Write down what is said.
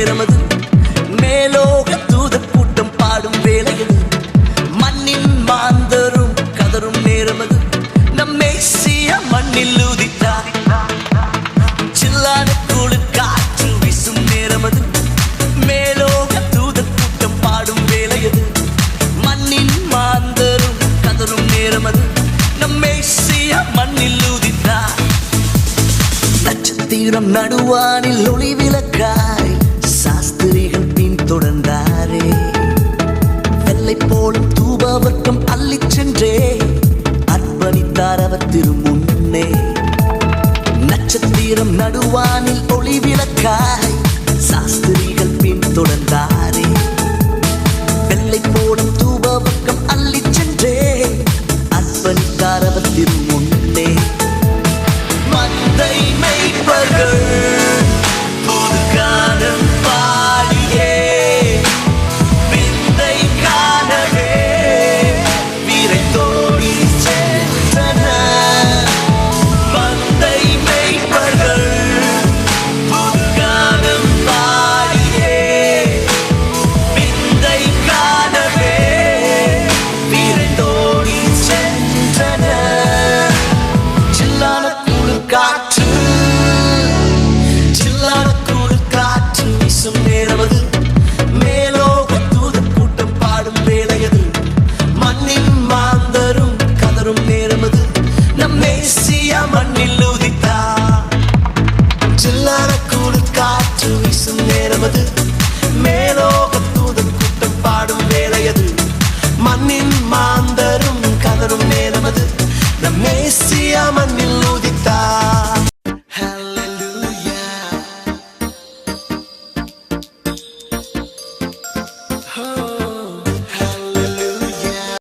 நேரமது. மேலோக தூத கூட்டம் பாடும் வேலையது மண்ணின் மாந்தரும் கதரும் நேரமது. நம்மை சீய மண்ணில் ஊதித்தார் நடுவானில் ஒளி விளக்கார். சாஸ்திரிகள் பின் தொடர்ந்தாரே. வெள்ளை போலும் தூபவர்க்கம் அள்ளி சென்றே. அர்ப்பணித்தார் அவர் திருமுன்னே. நட்சத்திரம் நடுவானில் ஒளி விளக்காய். சாஸ்திரிகள் பின் தொடர்ந்தாரே. வெள்ளை போடும் தூபவர்க்கம் அள்ளி சென்றே. அர்ப்பணித்தார் அவர் திருமுன்னே. மேசியா மண்ணில் உதித்தா? சில்லான கூடு காற்று வீசும் நேரமது மேலோக தூதர் கூட்டம் பாடும் வேளையது மண்ணின் மாந்தரும் கதரும் நேரமது நம் மேசியா மண்ணில் உதி